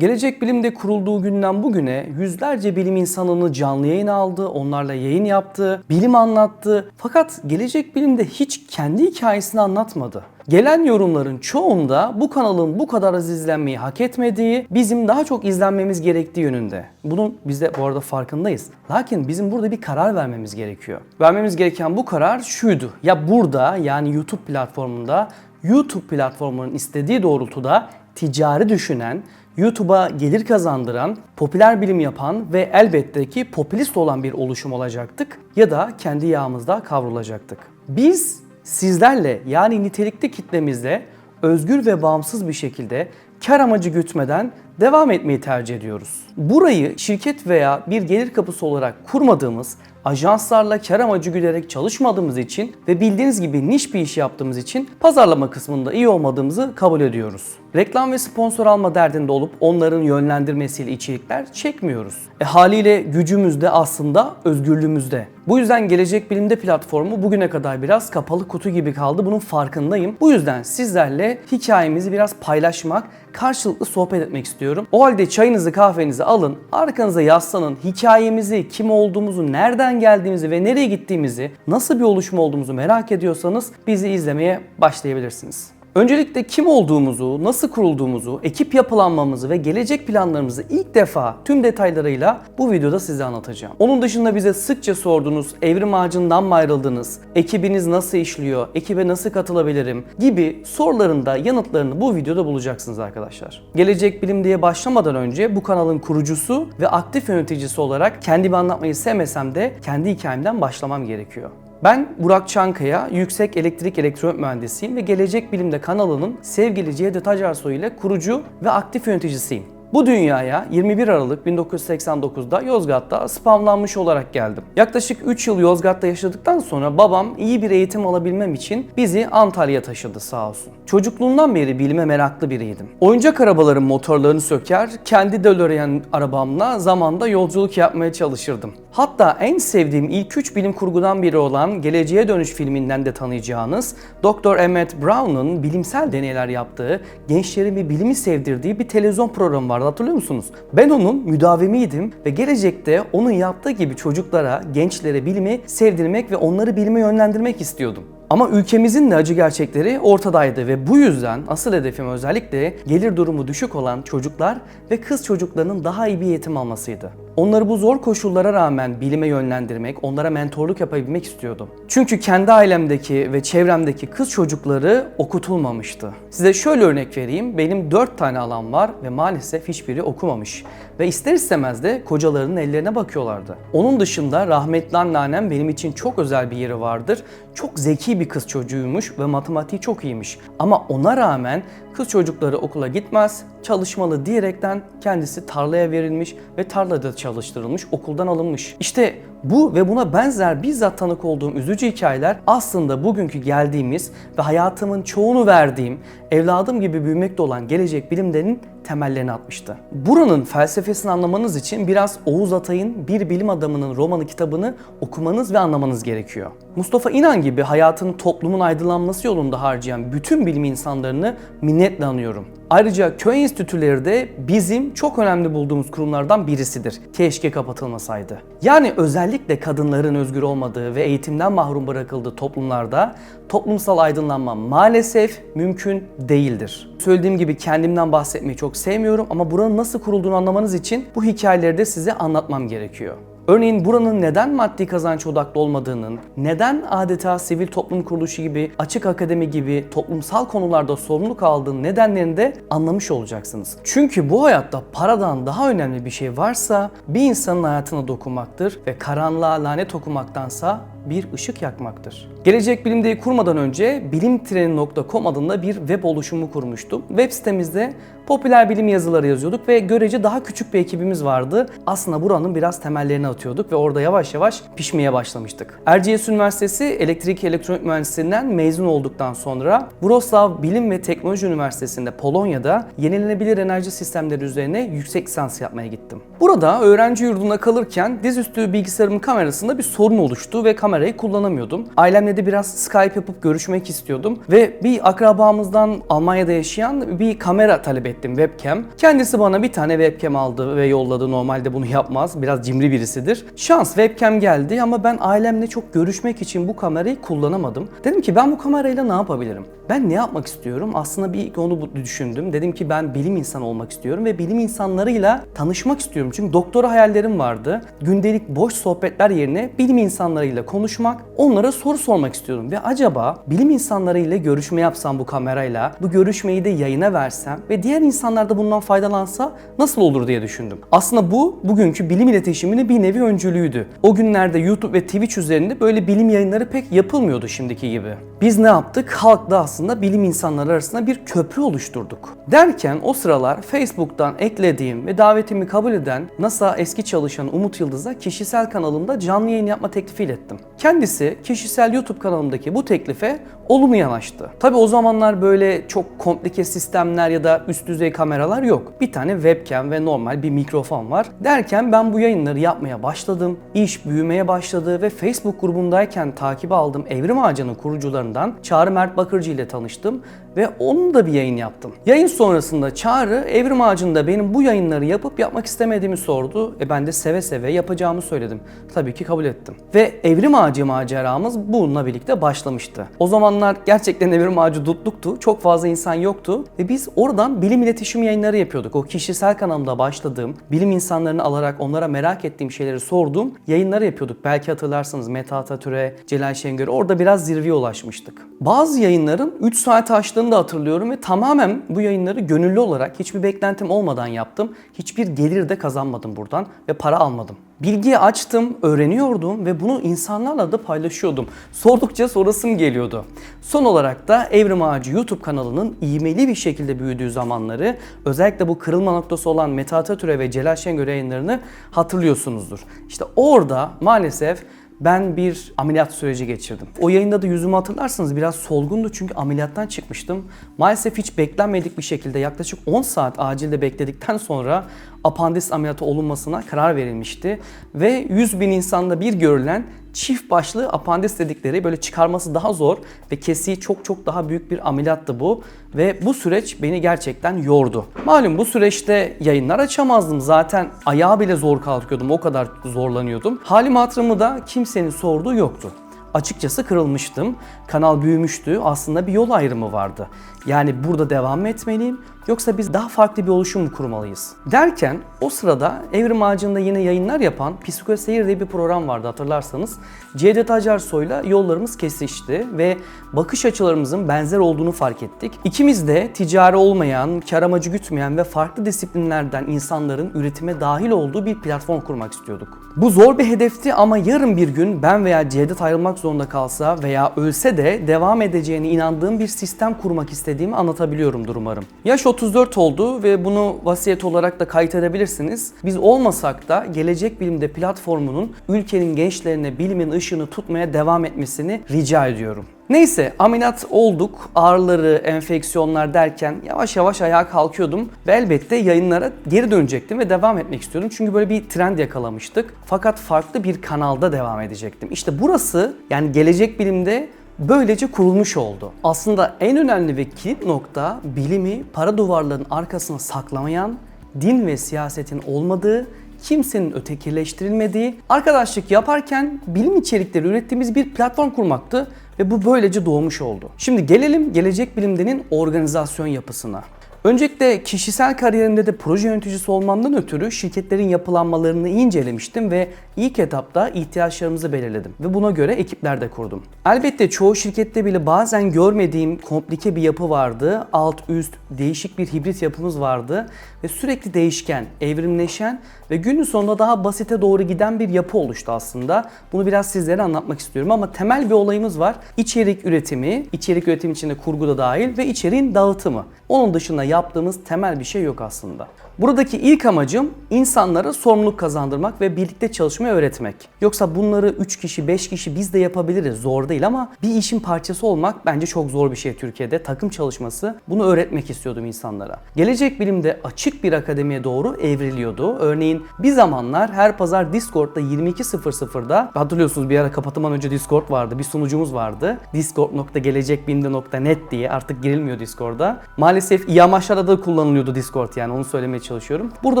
Gelecek Bilim'de kurulduğu günden bugüne yüzlerce bilim insanını canlı yayın aldı, onlarla yayın yaptı, bilim anlattı. Fakat Gelecek Bilim'de hiç kendi hikayesini anlatmadı. Gelen yorumların çoğunda bu kanalın bu kadar az izlenmeyi hak etmediği, bizim daha çok izlenmemiz gerektiği yönünde. Bunun biz de bu arada farkındayız. Lakin bizim burada bir karar vermemiz gerekiyor. Vermemiz gereken bu karar şuydu. Ya burada yani YouTube platformunda YouTube platformunun istediği doğrultuda ticari düşünen, YouTube'a gelir kazandıran, popüler bilim yapan ve elbette ki popülist olan bir oluşum olacaktık ya da kendi yağımızda kavrulacaktık. Biz sizlerle yani nitelikli kitlemizle özgür ve bağımsız bir şekilde kar amacı gütmeden devam etmeyi tercih ediyoruz. Burayı şirket veya bir gelir kapısı olarak kurmadığımız, ajanslarla kar amacı güderek çalışmadığımız için ve bildiğiniz gibi niş bir iş yaptığımız için pazarlama kısmında iyi olmadığımızı kabul ediyoruz. Reklam ve sponsor alma derdinde olup onların yönlendirmesiyle içerikler çekmiyoruz. E haliyle gücümüz de aslında özgürlüğümüzde. Bu yüzden Gelecek Bilim'de platformu bugüne kadar biraz kapalı kutu gibi kaldı. Bunun farkındayım. Bu yüzden sizlerle hikayemizi biraz paylaşmak, karşılıklı sohbet etmek istiyorum. O halde çayınızı kahvenizi alın, arkanıza yaslanın, hikayemizi, kim olduğumuzu, nereden geldiğimizi ve nereye gittiğimizi, nasıl bir oluşum olduğumuzu merak ediyorsanız bizi izlemeye başlayabilirsiniz. Öncelikle kim olduğumuzu, nasıl kurulduğumuzu, ekip yapılanmamızı ve gelecek planlarımızı ilk defa tüm detaylarıyla bu videoda size anlatacağım. Onun dışında bize sıkça sorduğunuz evrim ağacından mı ayrıldınız, ekibiniz nasıl işliyor, ekibe nasıl katılabilirim gibi soruların da yanıtlarını bu videoda bulacaksınız arkadaşlar. Gelecek Bilim diye başlamadan önce bu kanalın kurucusu ve aktif yöneticisi olarak kendimi anlatmayı sevmesem de kendi hikayemden başlamam gerekiyor. Ben Burak Çankaya, yüksek elektrik elektronik mühendisiyim ve Gelecek Bilim'de kanalının sevgili Cevdet Acarsoy ile kurucu ve aktif yöneticisiyim. Bu dünyaya 21 Aralık 1989'da Yozgat'ta spamlanmış olarak geldim. Yaklaşık 3 yıl Yozgat'ta yaşadıktan sonra babam iyi bir eğitim alabilmem için bizi Antalya'ya taşıdı sağ olsun. Çocukluğumdan beri bilime meraklı biriydim. Oyuncak arabaların motorlarını söker, kendi DeLorean arabamla zamanda yolculuk yapmaya çalışırdım. Hatta en sevdiğim ilk 3 bilim kurgudan biri olan Geleceğe Dönüş filminden de tanıyacağınız Dr. Emmett Brown'un bilimsel deneyler yaptığı, gençlerin bir bilimi sevdirdiği bir televizyon programı vardı hatırlıyor musunuz? Ben onun müdavimiydim ve gelecekte onun yaptığı gibi çocuklara, gençlere bilimi sevdirmek ve onları bilime yönlendirmek istiyordum. Ama ülkemizin de acı gerçekleri ortadaydı ve bu yüzden asıl hedefim özellikle gelir durumu düşük olan çocuklar ve kız çocuklarının daha iyi bir eğitim almasıydı. Onları bu zor koşullara rağmen bilime yönlendirmek, onlara mentorluk yapabilmek istiyordum. Çünkü kendi ailemdeki ve çevremdeki kız çocukları okutulmamıştı. Size şöyle örnek vereyim. Benim 4 tane alan var ve maalesef hiçbiri okumamış. Ve ister istemez de kocalarının ellerine bakıyorlardı. Onun dışında rahmetli anneannem benim için çok özel bir yeri vardır. Çok zeki bir kız çocuğuymuş ve matematiği çok iyiymiş. Ama ona rağmen kız çocukları okula gitmez, çalışmalı diyerekten kendisi tarlaya verilmiş ve tarlada çalıştırılmış, okuldan alınmış. İşte bu ve buna benzer bizzat tanık olduğum üzücü hikayeler aslında bugünkü geldiğimiz ve hayatımın çoğunu verdiğim, evladım gibi büyümekte olan gelecek bilimlerinin temellerini atmıştı. Buranın felsefesini anlamanız için biraz Oğuz Atay'ın Bir Bilim Adamının romanı kitabını okumanız ve anlamanız gerekiyor. Mustafa İnan gibi hayatını toplumun aydınlanması yolunda harcayan bütün bilim insanlarını minnetle anıyorum. Ayrıca köy enstitüleri de bizim çok önemli bulduğumuz kurumlardan birisidir. Keşke kapatılmasaydı. Yani özellikle kadınların özgür olmadığı ve eğitimden mahrum bırakıldığı toplumlarda toplumsal aydınlanma maalesef mümkün değildir. Söylediğim gibi kendimden bahsetmeyi çok sevmiyorum ama buranın nasıl kurulduğunu anlamanız için bu hikayeleri de size anlatmam gerekiyor. Örneğin buranın neden maddi kazanç odaklı olmadığının, neden adeta sivil toplum kuruluşu gibi, açık akademi gibi toplumsal konularda sorumluluk aldığının nedenlerini de anlamış olacaksınız. Çünkü bu hayatta paradan daha önemli bir şey varsa bir insanın hayatına dokunmaktır ve karanlığa lanet okumaktansa bir ışık yakmaktır. Gelecek Bilim'deyi kurmadan önce bilimtreni.com adında bir web oluşumu kurmuştum. Web sitemizde popüler bilim yazıları yazıyorduk ve görece daha küçük bir ekibimiz vardı. Aslında buranın biraz temellerini atıyorduk ve orada yavaş yavaş pişmeye başlamıştık. Erciyes Üniversitesi Elektrik Elektronik Mühendisliğinden mezun olduktan sonra Wrocław Bilim ve Teknoloji Üniversitesi'nde Polonya'da yenilenebilir enerji sistemleri üzerine yüksek lisans yapmaya gittim. Burada öğrenci yurdunda kalırken dizüstü bilgisayarımın kamerasında bir sorun oluştu ve kamera kamerayı kullanamıyordum. Ailemle de biraz Skype yapıp görüşmek istiyordum ve bir akrabamızdan Almanya'da yaşayan bir kamera talep ettim webcam. Kendisi bana bir tane webcam aldı ve yolladı. Normalde bunu yapmaz. Biraz cimri birisidir. Şans webcam geldi ama ben ailemle çok görüşmek için bu kamerayı kullanamadım. Dedim ki ben bu kamerayla ne yapabilirim? Ben ne yapmak istiyorum? Aslında bir onu düşündüm. Dedim ki ben bilim insanı olmak istiyorum ve bilim insanlarıyla tanışmak istiyorum. Çünkü doktora hayallerim vardı. Gündelik boş sohbetler yerine bilim insanlarıyla konuşmak, onlara soru sormak istiyordum. Ve acaba bilim insanlarıyla görüşme yapsam bu kamerayla, bu görüşmeyi de yayına versem ve diğer insanlar da bundan faydalansa nasıl olur diye düşündüm. Aslında bu bugünkü bilim iletişiminin bir nevi öncülüğüydü. O günlerde YouTube ve Twitch üzerinde böyle bilim yayınları pek yapılmıyordu şimdiki gibi. Biz ne yaptık? Halkla aslında bilim insanları arasında bir köprü oluşturduk. Derken o sıralar Facebook'tan eklediğim ve davetimi kabul eden NASA eski çalışan Umut Yıldız'a kişisel kanalımda canlı yayın yapma teklifi ilettim. Kendisi kişisel YouTube kanalımdaki bu teklife olumlu yanaştı. Tabi o zamanlar böyle çok komplike sistemler ya da üst düzey kameralar yok. Bir tane webcam ve normal bir mikrofon var. Derken ben bu yayınları yapmaya başladım. İş büyümeye başladı ve Facebook grubundayken takibe aldığım Evrim Ağacı'nın kurucularından Çağrı Mert Bakırcı ile tanıştım ve onun da bir yayın yaptım. Yayın sonrasında Çağrı Evrim Ağacı'nda benim bu yayınları yapıp yapmak istemediğimi sordu. E ben de seve seve yapacağımı söyledim. Tabii ki kabul ettim. Ve Evrim Ağacı maceramız bununla birlikte başlamıştı. O zamanlar gerçekten Evrim Ağacı tutluktu. Çok fazla insan yoktu. Ve biz oradan bilim iletişim yayınları yapıyorduk. O kişisel kanalımda başladığım, bilim insanlarını alarak onlara merak ettiğim şeyleri sorduğum yayınları yapıyorduk. Belki hatırlarsınız Meta Atatürk'e, Celal Şengör'e orada biraz zirveye ulaşmıştık. Bazı yayınların 3 saat aştığını da hatırlıyorum ve tamamen bu yayınları gönüllü olarak hiçbir beklentim olmadan yaptım. Hiçbir gelir de kazanmadım buradan ve para almadım. Bilgiyi açtım, öğreniyordum ve bunu insanlarla da paylaşıyordum. Sordukça sorasım geliyordu. Son olarak da Evrim Ağacı YouTube kanalının ivmeli bir şekilde büyüdüğü zamanları özellikle bu kırılma noktası olan Mete Atatürk'e ve Celal Şengör yayınlarını hatırlıyorsunuzdur. İşte orada maalesef ben bir ameliyat süreci geçirdim. O yayında da yüzümü hatırlarsınız biraz solgundu çünkü ameliyattan çıkmıştım. Maalesef hiç beklenmedik bir şekilde yaklaşık 10 saat acilde bekledikten sonra apandis ameliyatı olunmasına karar verilmişti. Ve 100 bin insanda bir görülen çift başlı apandis dedikleri böyle çıkarması daha zor ve kesiği çok çok daha büyük bir ameliyattı bu. Ve bu süreç beni gerçekten yordu. Malum bu süreçte yayınlar açamazdım zaten ayağa bile zor kalkıyordum o kadar zorlanıyordum. Halim hatırımı da kimsenin sorduğu yoktu. Açıkçası kırılmıştım. Kanal büyümüştü. Aslında bir yol ayrımı vardı. Yani burada devam etmeliyim yoksa biz daha farklı bir oluşum mu kurmalıyız? Derken o sırada Evrim Ağacı'nda yine yayınlar yapan Psikoseyir diye bir program vardı hatırlarsanız. Cevdet Acarsoy'la yollarımız kesişti ve bakış açılarımızın benzer olduğunu fark ettik. İkimiz de ticari olmayan, kar amacı gütmeyen ve farklı disiplinlerden insanların üretime dahil olduğu bir platform kurmak istiyorduk. Bu zor bir hedefti ama yarın bir gün ben veya Cevdet ayrılmak zorunda kalsa veya ölse de devam edeceğine inandığım bir sistem kurmak istediğimi anlatabiliyorumdur umarım. Yaş 34 oldu ve bunu vasiyet olarak da kayıt edebilirsiniz. Biz olmasak da Gelecek Bilim'de platformunun ülkenin gençlerine bilimin ışığını tutmaya devam etmesini rica ediyorum. Neyse ameliyat olduk. Ağrıları, enfeksiyonlar derken yavaş yavaş ayağa kalkıyordum. Ve elbette yayınlara geri dönecektim ve devam etmek istiyordum. Çünkü böyle bir trend yakalamıştık. Fakat farklı bir kanalda devam edecektim. İşte burası yani gelecek bilimde böylece kurulmuş oldu. Aslında en önemli ve kilit nokta bilimi para duvarlarının arkasına saklamayan, din ve siyasetin olmadığı, kimsenin ötekileştirilmediği, arkadaşlık yaparken bilim içerikleri ürettiğimiz bir platform kurmaktı ve bu böylece doğmuş oldu. Şimdi gelelim Gelecek Bilim'denin organizasyon yapısına. Öncelikle kişisel kariyerimde de proje yöneticisi olmamdan ötürü şirketlerin yapılanmalarını incelemiştim ve ilk etapta ihtiyaçlarımızı belirledim ve buna göre ekipler de kurdum. Elbette çoğu şirkette bile bazen görmediğim komplike bir yapı vardı. Alt üst değişik bir hibrit yapımız vardı ve sürekli değişken, evrimleşen ve günün sonunda daha basite doğru giden bir yapı oluştu aslında. Bunu biraz sizlere anlatmak istiyorum ama temel bir olayımız var. İçerik üretimi, içerik üretimi içinde kurgu da dahil ve içeriğin dağıtımı. Onun dışında yaptığımız temel bir şey yok aslında. Buradaki ilk amacım insanlara sorumluluk kazandırmak ve birlikte çalışmayı öğretmek. Yoksa bunları 3 kişi, 5 kişi biz de yapabiliriz. Zor değil ama bir işin parçası olmak bence çok zor bir şey Türkiye'de. Takım çalışması. Bunu öğretmek istiyordum insanlara. Gelecek bilimde açık bir akademiye doğru evriliyordu. Örneğin bir zamanlar her pazar Discord'da 22.00'da hatırlıyorsunuz bir ara kapatmadan önce Discord vardı. Bir sunucumuz vardı. discord.gelecekbilimde.net diye artık girilmiyor Discord'a. Maalesef iyi amaçlarda da kullanılıyordu Discord yani onu söylemeye çalışıyorum. Burada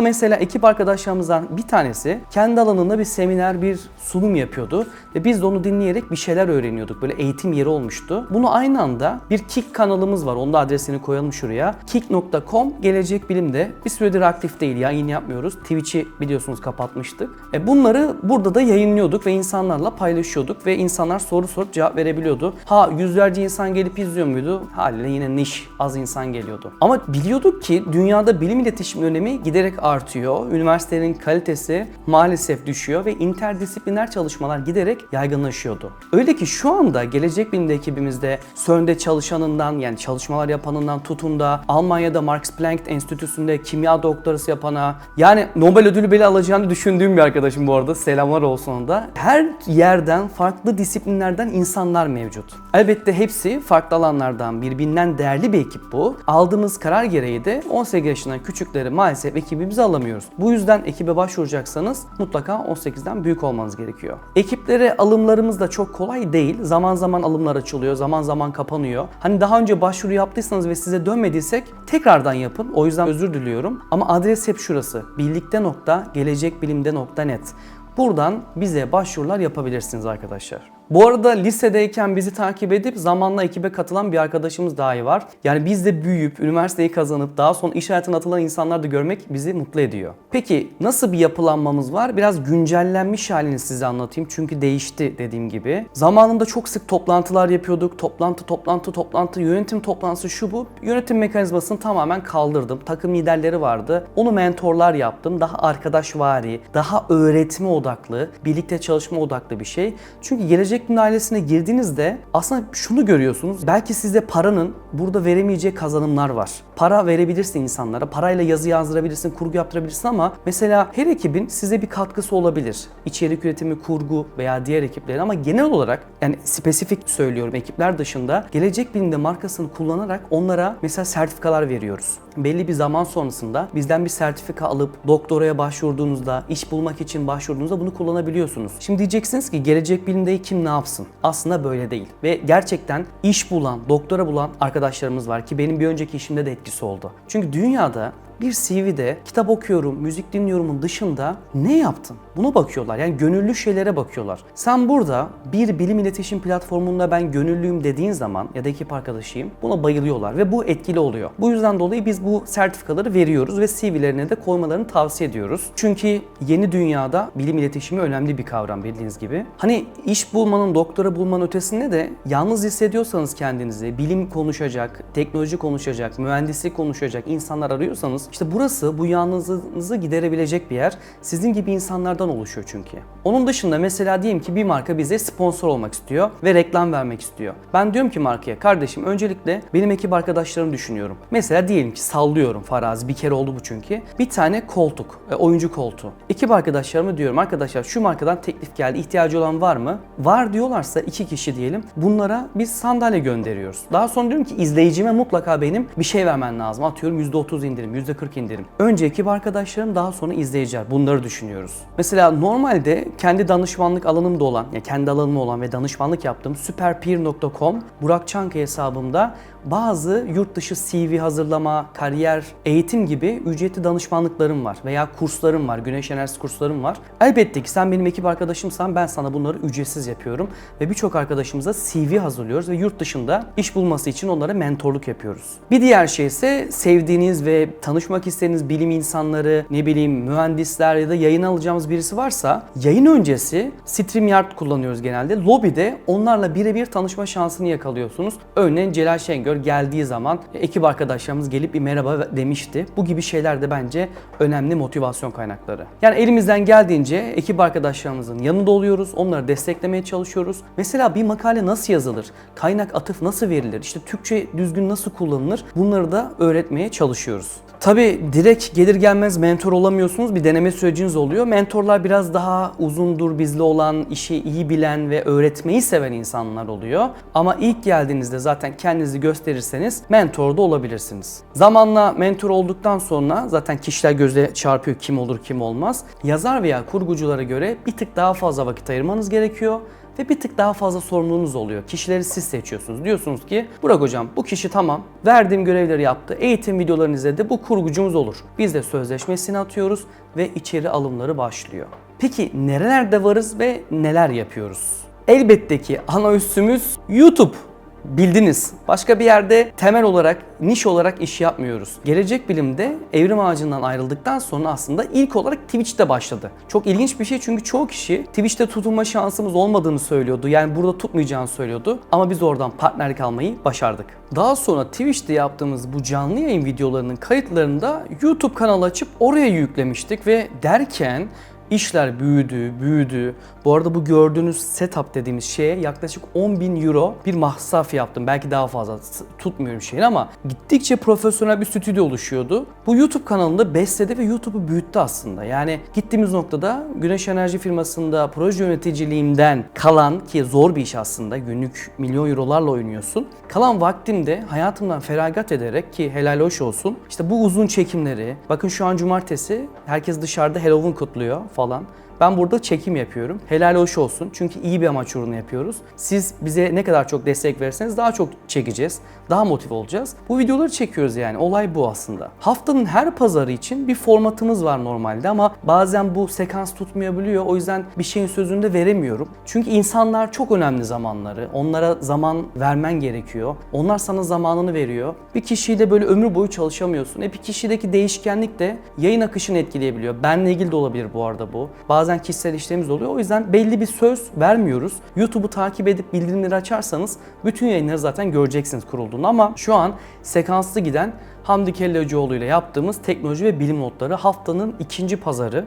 mesela ekip arkadaşlarımızdan bir tanesi kendi alanında bir seminer, bir sunum yapıyordu ve biz de onu dinleyerek bir şeyler öğreniyorduk. Böyle eğitim yeri olmuştu. Bunu aynı anda bir Kik kanalımız var. Onun da adresini koyalım şuraya. Kik.com Gelecek Bilim'de bir süredir aktif değil. Yayın yapmıyoruz. Twitch'i biliyorsunuz kapatmıştık. E bunları burada da yayınlıyorduk ve insanlarla paylaşıyorduk ve insanlar soru sorup cevap verebiliyordu. Ha yüzlerce insan gelip izliyor muydu? Haliyle yine niş az insan geliyordu. Ama biliyorduk ki dünyada bilim iletişim önemi giderek artıyor. Üniversitelerin kalitesi maalesef düşüyor ve interdisipliner çalışmalar giderek yaygınlaşıyordu. Öyle ki şu anda Gelecek Bilim'de ekibimizde CERN'de çalışanından yani çalışmalar yapanından tutun da Almanya'da Max Planck Enstitüsü'nde kimya doktorası yapana yani Nobel ödülü bile alacağını düşündüğüm bir arkadaşım bu arada. Selamlar olsun da. Her yerden farklı disiplinlerden insanlar mevcut. Elbette hepsi farklı alanlardan birbirinden değerli bir ekip bu. Aldığımız karar gereği de 18 yaşından küçükleri maalesef ekibimize alamıyoruz. Bu yüzden ekibe başvuracaksanız mutlaka 18'den büyük olmanız gerekiyor. Ekiplere alımlarımız da çok kolay değil. Zaman zaman alımlar açılıyor, zaman zaman kapanıyor. Hani daha önce başvuru yaptıysanız ve size dönmediysek tekrardan yapın. O yüzden özür diliyorum. Ama adres hep şurası. birlikte.gelecekbilimde.net. Buradan bize başvurular yapabilirsiniz arkadaşlar. Bu arada lisedeyken bizi takip edip zamanla ekibe katılan bir arkadaşımız dahi var. Yani biz de büyüyüp, üniversiteyi kazanıp daha sonra iş hayatına atılan insanlar da görmek bizi mutlu ediyor. Peki nasıl bir yapılanmamız var? Biraz güncellenmiş halini size anlatayım. Çünkü değişti dediğim gibi. Zamanında çok sık toplantılar yapıyorduk. Toplantı, toplantı, toplantı, yönetim toplantısı şu bu. Yönetim mekanizmasını tamamen kaldırdım. Takım liderleri vardı. Onu mentorlar yaptım. Daha arkadaşvari, daha öğretme odaklı, birlikte çalışma odaklı bir şey. Çünkü gelecek Bilim ailesine girdiğinizde aslında şunu görüyorsunuz. Belki size paranın burada veremeyeceği kazanımlar var. Para verebilirsin insanlara. Parayla yazı yazdırabilirsin, kurgu yaptırabilirsin ama mesela her ekibin size bir katkısı olabilir. İçerik üretimi, kurgu veya diğer ekiplerin ama genel olarak yani spesifik söylüyorum ekipler dışında gelecek bilimde markasını kullanarak onlara mesela sertifikalar veriyoruz. Belli bir zaman sonrasında bizden bir sertifika alıp doktoraya başvurduğunuzda, iş bulmak için başvurduğunuzda bunu kullanabiliyorsunuz. Şimdi diyeceksiniz ki gelecek bilimde kim ne yapsın? Aslında böyle değil. Ve gerçekten iş bulan, doktora bulan arkadaşlarımız var ki benim bir önceki işimde de etkisi oldu. Çünkü dünyada bir CV'de kitap okuyorum, müzik dinliyorumun dışında ne yaptın? Buna bakıyorlar. Yani gönüllü şeylere bakıyorlar. Sen burada bir bilim iletişim platformunda ben gönüllüyüm dediğin zaman ya da ekip arkadaşıyım buna bayılıyorlar ve bu etkili oluyor. Bu yüzden dolayı biz bu sertifikaları veriyoruz ve CV'lerine de koymalarını tavsiye ediyoruz. Çünkü yeni dünyada bilim iletişimi önemli bir kavram bildiğiniz gibi. Hani iş bulmanın, doktora bulmanın ötesinde de yalnız hissediyorsanız kendinizi, bilim konuşacak, teknoloji konuşacak, mühendislik konuşacak insanlar arıyorsanız işte burası bu yalnızlığınızı giderebilecek bir yer. Sizin gibi insanlardan oluşuyor çünkü. Onun dışında mesela diyelim ki bir marka bize sponsor olmak istiyor ve reklam vermek istiyor. Ben diyorum ki markaya kardeşim öncelikle benim ekip arkadaşlarımı düşünüyorum. Mesela diyelim ki sallıyorum farazi bir kere oldu bu çünkü. Bir tane koltuk, e, oyuncu koltuğu. Ekip arkadaşlarıma diyorum arkadaşlar şu markadan teklif geldi ihtiyacı olan var mı? Var diyorlarsa iki kişi diyelim. Bunlara biz sandalye gönderiyoruz. Daha sonra diyorum ki izleyicime mutlaka benim bir şey vermen lazım. Atıyorum %30 indirim, %40 indirim. Önce ekip arkadaşlarım daha sonra izleyiciler. Bunları düşünüyoruz. Mesela normalde kendi danışmanlık alanımda olan, ya kendi alanım olan ve danışmanlık yaptığım superpeer.com Burak Çankaya hesabımda bazı yurt dışı CV hazırlama, kariyer, eğitim gibi ücretli danışmanlıklarım var veya kurslarım var, güneş enerjisi kurslarım var. Elbette ki sen benim ekip arkadaşımsan ben sana bunları ücretsiz yapıyorum ve birçok arkadaşımıza CV hazırlıyoruz ve yurt dışında iş bulması için onlara mentorluk yapıyoruz. Bir diğer şey ise sevdiğiniz ve tanışmak istediğiniz bilim insanları, ne bileyim mühendisler ya da yayın alacağımız birisi varsa yayın öncesi StreamYard kullanıyoruz genelde. Lobby'de onlarla birebir tanışma şansını yakalıyorsunuz. Örneğin Celal Şengör gör geldiği zaman ekip arkadaşlarımız gelip bir merhaba demişti. Bu gibi şeyler de bence önemli motivasyon kaynakları. Yani elimizden geldiğince ekip arkadaşlarımızın yanında oluyoruz. Onları desteklemeye çalışıyoruz. Mesela bir makale nasıl yazılır? Kaynak atıf nasıl verilir? İşte Türkçe düzgün nasıl kullanılır? Bunları da öğretmeye çalışıyoruz. Tabi direkt gelir gelmez mentor olamıyorsunuz. Bir deneme süreciniz oluyor. Mentorlar biraz daha uzundur bizli olan, işi iyi bilen ve öğretmeyi seven insanlar oluyor. Ama ilk geldiğinizde zaten kendinizi gösterirseniz mentor da olabilirsiniz. Zamanla mentor olduktan sonra zaten kişiler göze çarpıyor kim olur kim olmaz. Yazar veya kurguculara göre bir tık daha fazla vakit ayırmanız gerekiyor ve bir tık daha fazla sorumluluğunuz oluyor. Kişileri siz seçiyorsunuz. Diyorsunuz ki Burak hocam bu kişi tamam verdiğim görevleri yaptı. Eğitim videolarını izledi. Bu kurgucumuz olur. Biz de sözleşmesini atıyoruz ve içeri alımları başlıyor. Peki nerelerde varız ve neler yapıyoruz? Elbette ki ana üssümüz YouTube. Bildiniz. Başka bir yerde temel olarak, niş olarak iş yapmıyoruz. Gelecek bilimde evrim ağacından ayrıldıktan sonra aslında ilk olarak Twitch'te başladı. Çok ilginç bir şey çünkü çoğu kişi Twitch'te tutunma şansımız olmadığını söylüyordu. Yani burada tutmayacağını söylüyordu. Ama biz oradan partnerlik almayı başardık. Daha sonra Twitch'te yaptığımız bu canlı yayın videolarının kayıtlarını da YouTube kanalı açıp oraya yüklemiştik ve derken İşler büyüdü, büyüdü. Bu arada bu gördüğünüz setup dediğimiz şeye yaklaşık 10 bin euro bir masraf yaptım. Belki daha fazla tutmuyorum şeyin ama gittikçe profesyonel bir stüdyo oluşuyordu. Bu YouTube kanalında besledi ve YouTube'u büyüttü aslında. Yani gittiğimiz noktada Güneş Enerji firmasında proje yöneticiliğimden kalan ki zor bir iş aslında günlük milyon eurolarla oynuyorsun. Kalan vaktimde hayatımdan feragat ederek ki helal hoş olsun. İşte bu uzun çekimleri, bakın şu an cumartesi herkes dışarıda Halloween kutluyor falan. Ben burada çekim yapıyorum. Helal hoş olsun. Çünkü iyi bir amaç uğruna yapıyoruz. Siz bize ne kadar çok destek verirseniz daha çok çekeceğiz. Daha motive olacağız. Bu videoları çekiyoruz yani. Olay bu aslında. Haftanın her pazarı için bir formatımız var normalde ama bazen bu sekans tutmayabiliyor. O yüzden bir şeyin sözünü de veremiyorum. Çünkü insanlar çok önemli zamanları. Onlara zaman vermen gerekiyor. Onlar sana zamanını veriyor. Bir kişiyle böyle ömür boyu çalışamıyorsun. E bir kişideki değişkenlik de yayın akışını etkileyebiliyor. Benle ilgili de olabilir bu arada bu. Bazen kişisel işlerimiz oluyor. O yüzden belli bir söz vermiyoruz. YouTube'u takip edip bildirimleri açarsanız bütün yayınları zaten göreceksiniz kurulduğunu. Ama şu an sekanslı giden Hamdi Kellacıoğlu ile yaptığımız teknoloji ve bilim notları haftanın ikinci pazarı.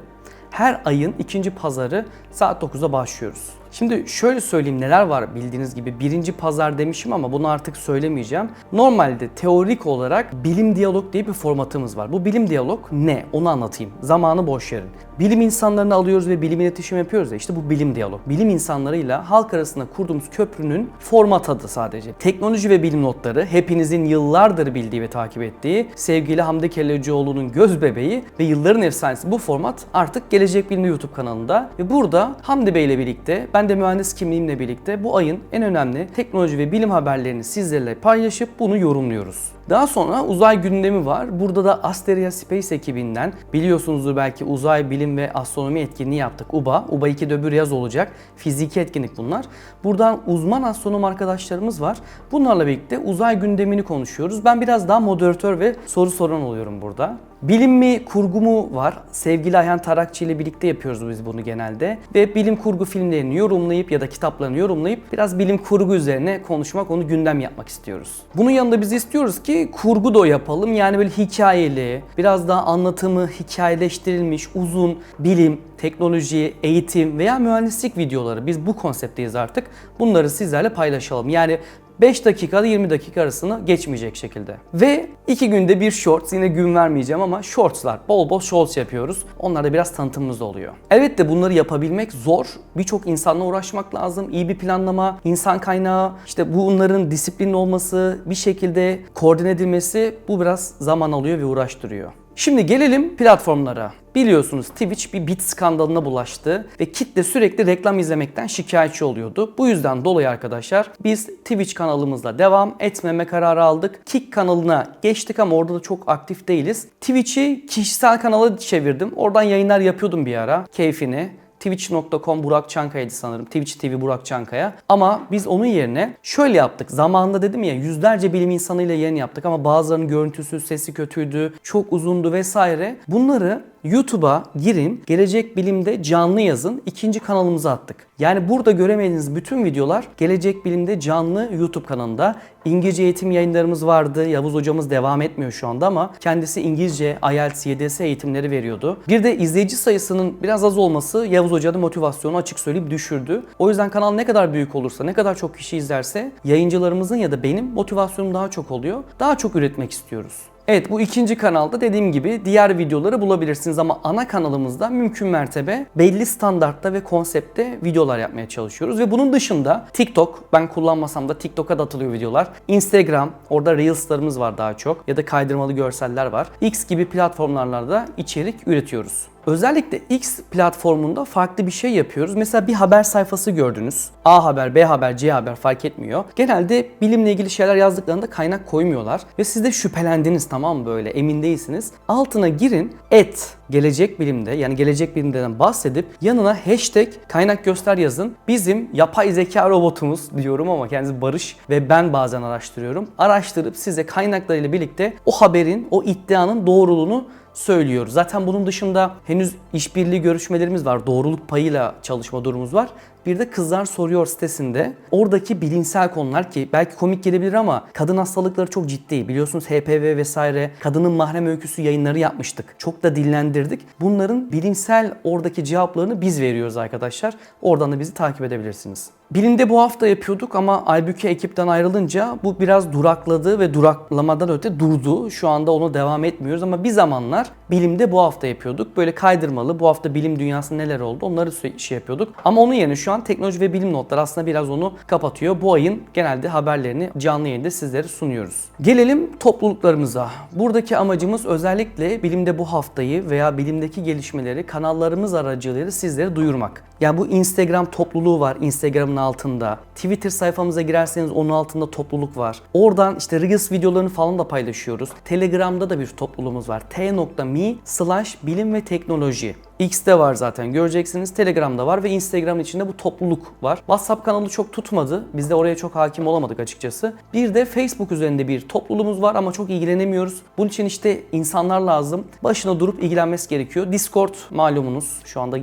Her ayın ikinci pazarı saat 9'da başlıyoruz. Şimdi şöyle söyleyeyim neler var bildiğiniz gibi birinci pazar demişim ama bunu artık söylemeyeceğim. Normalde teorik olarak bilim diyalog diye bir formatımız var. Bu bilim diyalog ne? Onu anlatayım. Zamanı boş verin. Bilim insanlarını alıyoruz ve bilim iletişim yapıyoruz ya işte bu bilim diyalog. Bilim insanlarıyla halk arasında kurduğumuz köprünün format adı sadece. Teknoloji ve bilim notları hepinizin yıllardır bildiği ve takip ettiği sevgili Hamdi Kellecioğlu'nun göz bebeği ve yılların efsanesi bu format artık Gelecek Bilim'de YouTube kanalında ve burada Hamdi Bey ile birlikte ben de mühendis kimliğimle birlikte bu ayın en önemli teknoloji ve bilim haberlerini sizlerle paylaşıp bunu yorumluyoruz. Daha sonra uzay gündemi var. Burada da Asteria Space ekibinden biliyorsunuzdur belki uzay bilim ve astronomi etkinliği yaptık UBA. UBA 2'de öbür yaz olacak. Fiziki etkinlik bunlar. Buradan uzman astronom arkadaşlarımız var. Bunlarla birlikte uzay gündemini konuşuyoruz. Ben biraz daha moderatör ve soru soran oluyorum burada. Bilim mi, kurgu mu var? Sevgili Ayhan Tarakçı ile birlikte yapıyoruz biz bunu genelde. Ve bilim kurgu filmlerini yorumlayıp ya da kitaplarını yorumlayıp biraz bilim kurgu üzerine konuşmak, onu gündem yapmak istiyoruz. Bunun yanında biz istiyoruz ki kurgu da yapalım. Yani böyle hikayeli, biraz daha anlatımı hikayeleştirilmiş, uzun bilim, teknoloji, eğitim veya mühendislik videoları. Biz bu konsepteyiz artık. Bunları sizlerle paylaşalım. Yani 5 dakikada 20 dakika arasını geçmeyecek şekilde. Ve 2 günde bir shorts yine gün vermeyeceğim ama shortslar bol bol shorts yapıyoruz. Onlarda biraz tanıtımımız oluyor. Elbette bunları yapabilmek zor. Birçok insanla uğraşmak lazım. İyi bir planlama, insan kaynağı, işte bunların disiplinli olması, bir şekilde koordine edilmesi bu biraz zaman alıyor ve uğraştırıyor. Şimdi gelelim platformlara. Biliyorsunuz Twitch bir bit skandalına bulaştı ve kitle sürekli reklam izlemekten şikayetçi oluyordu. Bu yüzden dolayı arkadaşlar biz Twitch kanalımızla devam etmeme kararı aldık. Kick kanalına geçtik ama orada da çok aktif değiliz. Twitch'i kişisel kanala çevirdim. Oradan yayınlar yapıyordum bir ara. Keyfini. Twitch.com Burak Çankaya'ydı sanırım. Twitch TV Burak Çankaya. Ama biz onun yerine şöyle yaptık. Zamanında dedim ya yüzlerce bilim insanıyla yayın yaptık ama bazılarının görüntüsü, sesi kötüydü, çok uzundu vesaire. Bunları YouTube'a girin, Gelecek Bilim'de canlı yazın. ikinci kanalımıza attık. Yani burada göremediğiniz bütün videolar Gelecek Bilim'de canlı YouTube kanalında. İngilizce eğitim yayınlarımız vardı. Yavuz hocamız devam etmiyor şu anda ama kendisi İngilizce, IELTS, YDS eğitimleri veriyordu. Bir de izleyici sayısının biraz az olması Yavuz hocanın motivasyonu açık söyleyip düşürdü. O yüzden kanal ne kadar büyük olursa, ne kadar çok kişi izlerse yayıncılarımızın ya da benim motivasyonum daha çok oluyor. Daha çok üretmek istiyoruz. Evet bu ikinci kanalda dediğim gibi diğer videoları bulabilirsiniz ama ana kanalımızda mümkün mertebe belli standartta ve konsepte videolar yapmaya çalışıyoruz ve bunun dışında TikTok ben kullanmasam da TikTok'a da atılıyor videolar. Instagram orada Reels'larımız var daha çok ya da kaydırmalı görseller var. X gibi platformlarla da içerik üretiyoruz. Özellikle X platformunda farklı bir şey yapıyoruz. Mesela bir haber sayfası gördünüz. A haber, B haber, C haber fark etmiyor. Genelde bilimle ilgili şeyler yazdıklarında kaynak koymuyorlar. Ve siz de şüphelendiniz tamam böyle emin değilsiniz. Altına girin et gelecek bilimde yani gelecek bilimden bahsedip yanına hashtag kaynak göster yazın. Bizim yapay zeka robotumuz diyorum ama kendisi Barış ve ben bazen araştırıyorum. Araştırıp size kaynaklarıyla birlikte o haberin, o iddianın doğruluğunu söylüyoruz. Zaten bunun dışında henüz işbirliği görüşmelerimiz var. Doğruluk payıyla çalışma durumumuz var. Bir de Kızlar Soruyor sitesinde oradaki bilimsel konular ki belki komik gelebilir ama kadın hastalıkları çok ciddi. Biliyorsunuz HPV vesaire kadının mahrem öyküsü yayınları yapmıştık. Çok da dillendirdik. Bunların bilimsel oradaki cevaplarını biz veriyoruz arkadaşlar. Oradan da bizi takip edebilirsiniz. Bilimde bu hafta yapıyorduk ama Aybüke ekipten ayrılınca bu biraz durakladı ve duraklamadan öte durdu. Şu anda onu devam etmiyoruz ama bir zamanlar bilimde bu hafta yapıyorduk. Böyle kaydırmalı bu hafta bilim dünyasında neler oldu onları şey yapıyorduk. Ama onun yerine şu an teknoloji ve bilim notları aslında biraz onu kapatıyor. Bu ayın genelde haberlerini canlı yayında sizlere sunuyoruz. Gelelim topluluklarımıza. Buradaki amacımız özellikle bilimde bu haftayı veya bilimdeki gelişmeleri kanallarımız aracılığıyla sizlere duyurmak. Yani bu Instagram topluluğu var Instagram'ın altında. Twitter sayfamıza girerseniz onun altında topluluk var. Oradan işte Reels videolarını falan da paylaşıyoruz. Telegram'da da bir topluluğumuz var. t.me slash bilim ve teknoloji. X'te var zaten göreceksiniz. Telegram'da var ve Instagram içinde bu topluluk var. WhatsApp kanalı çok tutmadı. Biz de oraya çok hakim olamadık açıkçası. Bir de Facebook üzerinde bir topluluğumuz var ama çok ilgilenemiyoruz. Bunun için işte insanlar lazım. Başına durup ilgilenmesi gerekiyor. Discord malumunuz. Şu anda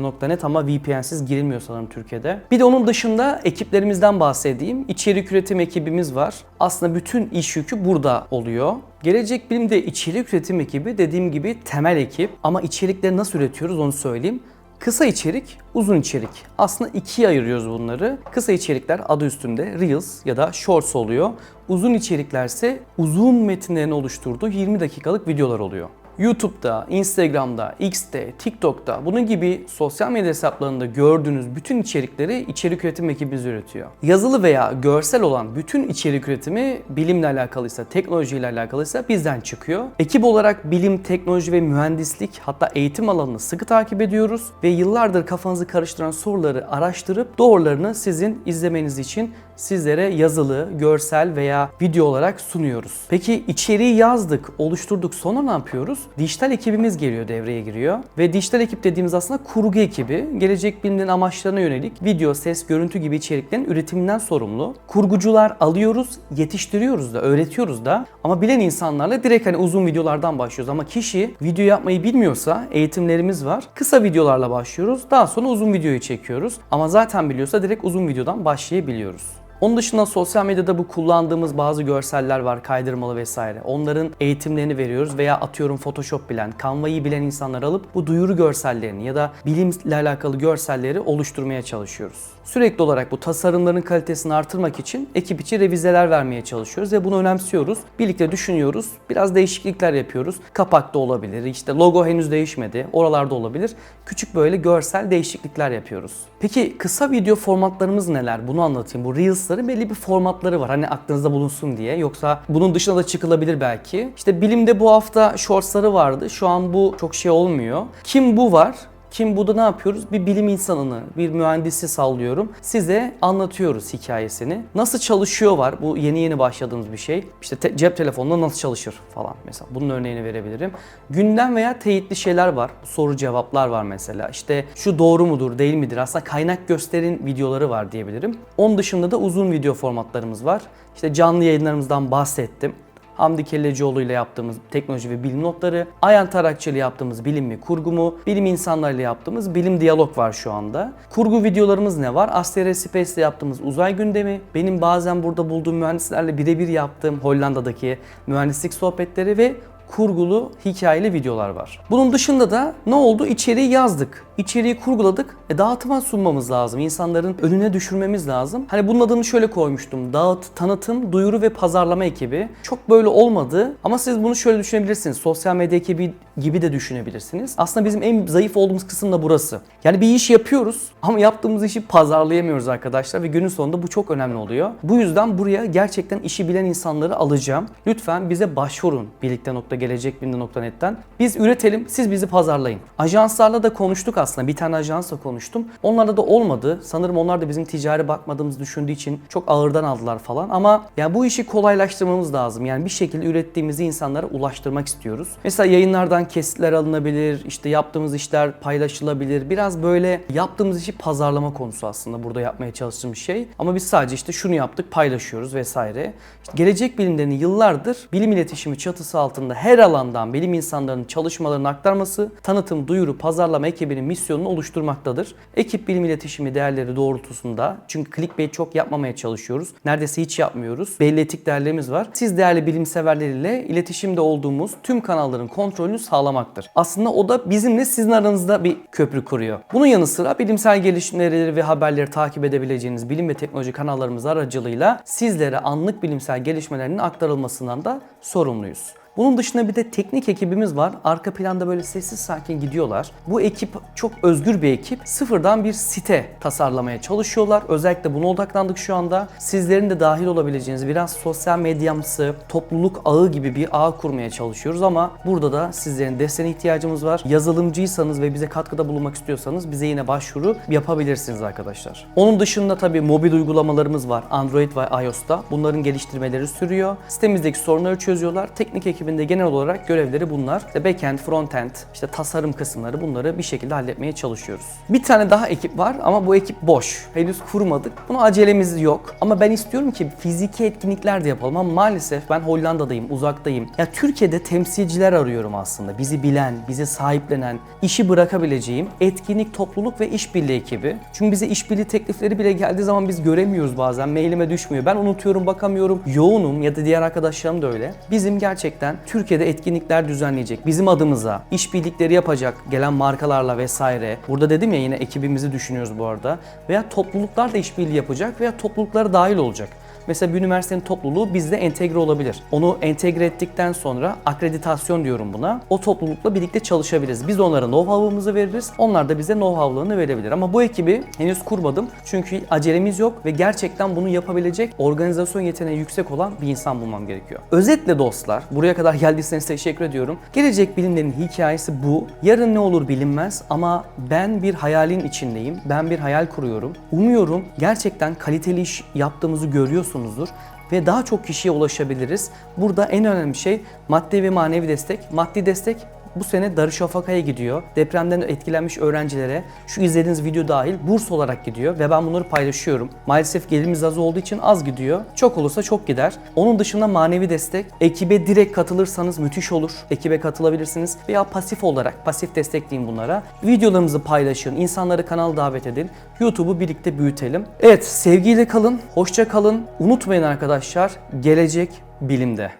discord.gelecek.net ama VPN'siz girilmiyor sanırım Türkiye'de. Bir de onun dışında ekiplerimizden bahsedeyim. İçerik üretim ekibimiz var. Aslında bütün iş yükü burada oluyor. Gelecek Bilim'de içerik üretim ekibi dediğim gibi temel ekip ama içerikleri nasıl üretiyoruz onu söyleyeyim. Kısa içerik, uzun içerik. Aslında ikiye ayırıyoruz bunları. Kısa içerikler adı üstünde Reels ya da Shorts oluyor. Uzun içeriklerse uzun metinlerin oluşturduğu 20 dakikalık videolar oluyor. YouTube'da, Instagram'da, X'te, TikTok'ta bunun gibi sosyal medya hesaplarında gördüğünüz bütün içerikleri içerik üretim ekibimiz üretiyor. Yazılı veya görsel olan bütün içerik üretimi bilimle alakalıysa, teknolojiyle alakalıysa bizden çıkıyor. Ekip olarak bilim, teknoloji ve mühendislik hatta eğitim alanını sıkı takip ediyoruz ve yıllardır kafanızı karıştıran soruları araştırıp doğrularını sizin izlemeniz için sizlere yazılı, görsel veya video olarak sunuyoruz. Peki içeriği yazdık, oluşturduk sonra ne yapıyoruz? Dijital ekibimiz geliyor, devreye giriyor. Ve dijital ekip dediğimiz aslında kurgu ekibi. Gelecek bilimlerin amaçlarına yönelik video, ses, görüntü gibi içeriklerin üretiminden sorumlu. Kurgucular alıyoruz, yetiştiriyoruz da, öğretiyoruz da. Ama bilen insanlarla direkt hani uzun videolardan başlıyoruz. Ama kişi video yapmayı bilmiyorsa eğitimlerimiz var. Kısa videolarla başlıyoruz. Daha sonra uzun videoyu çekiyoruz. Ama zaten biliyorsa direkt uzun videodan başlayabiliyoruz. Onun dışında sosyal medyada bu kullandığımız bazı görseller var, kaydırmalı vesaire. Onların eğitimlerini veriyoruz veya atıyorum Photoshop bilen, Canva'yı bilen insanlar alıp bu duyuru görsellerini ya da bilimle alakalı görselleri oluşturmaya çalışıyoruz. Sürekli olarak bu tasarımların kalitesini artırmak için ekip içi revizeler vermeye çalışıyoruz ve bunu önemsiyoruz. Birlikte düşünüyoruz. Biraz değişiklikler yapıyoruz. Kapakta olabilir, işte logo henüz değişmedi. Oralarda olabilir. Küçük böyle görsel değişiklikler yapıyoruz. Peki kısa video formatlarımız neler? Bunu anlatayım. Bu Reels'ların belli bir formatları var. Hani aklınızda bulunsun diye. Yoksa bunun dışına da çıkılabilir belki. İşte bilimde bu hafta shortsları vardı. Şu an bu çok şey olmuyor. Kim bu var? Kim bu da ne yapıyoruz? Bir bilim insanını, bir mühendisi sallıyorum. Size anlatıyoruz hikayesini. Nasıl çalışıyor var? Bu yeni yeni başladığımız bir şey. İşte te- cep telefonunda nasıl çalışır falan mesela. Bunun örneğini verebilirim. Gündem veya teyitli şeyler var. Soru cevaplar var mesela. İşte şu doğru mudur, değil midir? Aslında kaynak gösterin videoları var diyebilirim. Onun dışında da uzun video formatlarımız var. İşte canlı yayınlarımızdan bahsettim. Hamdi Kellecioğlu ile yaptığımız teknoloji ve bilim notları, Ayhan Tarakçı ile yaptığımız bilim mi kurgu mu, bilim insanlarıyla yaptığımız bilim diyalog var şu anda. Kurgu videolarımız ne var? Astere Space ile yaptığımız uzay gündemi, benim bazen burada bulduğum mühendislerle birebir yaptığım Hollanda'daki mühendislik sohbetleri ve kurgulu hikayeli videolar var. Bunun dışında da ne oldu? İçeriği yazdık. İçeriği kurguladık. E dağıtıma sunmamız lazım. İnsanların önüne düşürmemiz lazım. Hani bunun adını şöyle koymuştum. Dağıt, tanıtım, duyuru ve pazarlama ekibi. Çok böyle olmadı ama siz bunu şöyle düşünebilirsiniz. Sosyal medya ekibi gibi de düşünebilirsiniz. Aslında bizim en zayıf olduğumuz kısım da burası. Yani bir iş yapıyoruz ama yaptığımız işi pazarlayamıyoruz arkadaşlar ve günün sonunda bu çok önemli oluyor. Bu yüzden buraya gerçekten işi bilen insanları alacağım. Lütfen bize başvurun birlikte.gelecekbinde.net'ten. Biz üretelim, siz bizi pazarlayın. Ajanslarla da konuştuk aslında. Bir tane ajansla konuştum. Onlarla da olmadı. Sanırım onlar da bizim ticari bakmadığımızı düşündüğü için çok ağırdan aldılar falan. Ama ya bu işi kolaylaştırmamız lazım. Yani bir şekilde ürettiğimizi insanlara ulaştırmak istiyoruz. Mesela yayınlardan kesitler alınabilir, işte yaptığımız işler paylaşılabilir. Biraz böyle yaptığımız işi pazarlama konusu aslında burada yapmaya çalıştığımız şey. Ama biz sadece işte şunu yaptık, paylaşıyoruz vesaire. İşte gelecek bilimlerini yıllardır bilim iletişimi çatısı altında her alandan bilim insanlarının çalışmalarını aktarması, tanıtım, duyuru, pazarlama ekibinin misyonunu oluşturmaktadır. Ekip bilim iletişimi değerleri doğrultusunda çünkü clickbait çok yapmamaya çalışıyoruz. Neredeyse hiç yapmıyoruz. Belli etik değerlerimiz var. Siz değerli bilim severleriyle iletişimde olduğumuz tüm kanalların kontrolünü sağlamaktır. Aslında o da bizimle sizin aranızda bir köprü kuruyor. Bunun yanı sıra bilimsel gelişmeleri ve haberleri takip edebileceğiniz bilim ve teknoloji kanallarımız aracılığıyla sizlere anlık bilimsel gelişmelerinin aktarılmasından da sorumluyuz. Bunun dışında bir de teknik ekibimiz var. Arka planda böyle sessiz sakin gidiyorlar. Bu ekip çok özgür bir ekip. Sıfırdan bir site tasarlamaya çalışıyorlar. Özellikle buna odaklandık şu anda. Sizlerin de dahil olabileceğiniz biraz sosyal medyamsı, topluluk ağı gibi bir ağ kurmaya çalışıyoruz ama burada da sizlerin desteğine ihtiyacımız var. Yazılımcıysanız ve bize katkıda bulunmak istiyorsanız bize yine başvuru yapabilirsiniz arkadaşlar. Onun dışında tabii mobil uygulamalarımız var Android ve iOS'ta. Bunların geliştirmeleri sürüyor. Sitemizdeki sorunları çözüyorlar. Teknik ekibinde genel olarak görevleri bunlar. İşte backend, frontend, işte tasarım kısımları bunları bir şekilde halletmeye çalışıyoruz. Bir tane daha ekip var ama bu ekip boş. Henüz kurmadık. Buna acelemiz yok. Ama ben istiyorum ki fiziki etkinlikler de yapalım ama maalesef ben Hollanda'dayım, uzaktayım. Ya Türkiye'de temsilciler arıyorum aslında. Bizi bilen, bizi sahiplenen, işi bırakabileceğim etkinlik, topluluk ve işbirliği ekibi. Çünkü bize işbirliği teklifleri bile geldiği zaman biz göremiyoruz bazen. Mailime düşmüyor. Ben unutuyorum, bakamıyorum. Yoğunum ya da diğer arkadaşlarım da öyle. Bizim gerçekten Türkiye'de etkinlikler düzenleyecek, bizim adımıza işbirlikleri yapacak gelen markalarla vesaire. Burada dedim ya yine ekibimizi düşünüyoruz bu arada. Veya topluluklar da işbirliği yapacak veya topluluklara dahil olacak. Mesela bir üniversitenin topluluğu bizde entegre olabilir. Onu entegre ettikten sonra akreditasyon diyorum buna. O toplulukla birlikte çalışabiliriz. Biz onlara know-how'ımızı veririz. Onlar da bize know-how'larını verebilir. Ama bu ekibi henüz kurmadım. Çünkü acelemiz yok ve gerçekten bunu yapabilecek organizasyon yeteneği yüksek olan bir insan bulmam gerekiyor. Özetle dostlar, buraya kadar geldiyseniz teşekkür ediyorum. Gelecek bilimlerin hikayesi bu. Yarın ne olur bilinmez ama ben bir hayalin içindeyim. Ben bir hayal kuruyorum. Umuyorum gerçekten kaliteli iş yaptığımızı görüyorsunuzdur ve daha çok kişiye ulaşabiliriz. Burada en önemli şey maddi ve manevi destek. Maddi destek bu sene Darüşşafaka'ya gidiyor. Depremden etkilenmiş öğrencilere şu izlediğiniz video dahil burs olarak gidiyor ve ben bunları paylaşıyorum. Maalesef gelirimiz az olduğu için az gidiyor. Çok olursa çok gider. Onun dışında manevi destek. Ekibe direkt katılırsanız müthiş olur. Ekibe katılabilirsiniz veya pasif olarak pasif destekleyin bunlara. Videolarımızı paylaşın, insanları kanal davet edin. YouTube'u birlikte büyütelim. Evet, sevgiyle kalın, hoşça kalın. Unutmayın arkadaşlar, gelecek bilimde.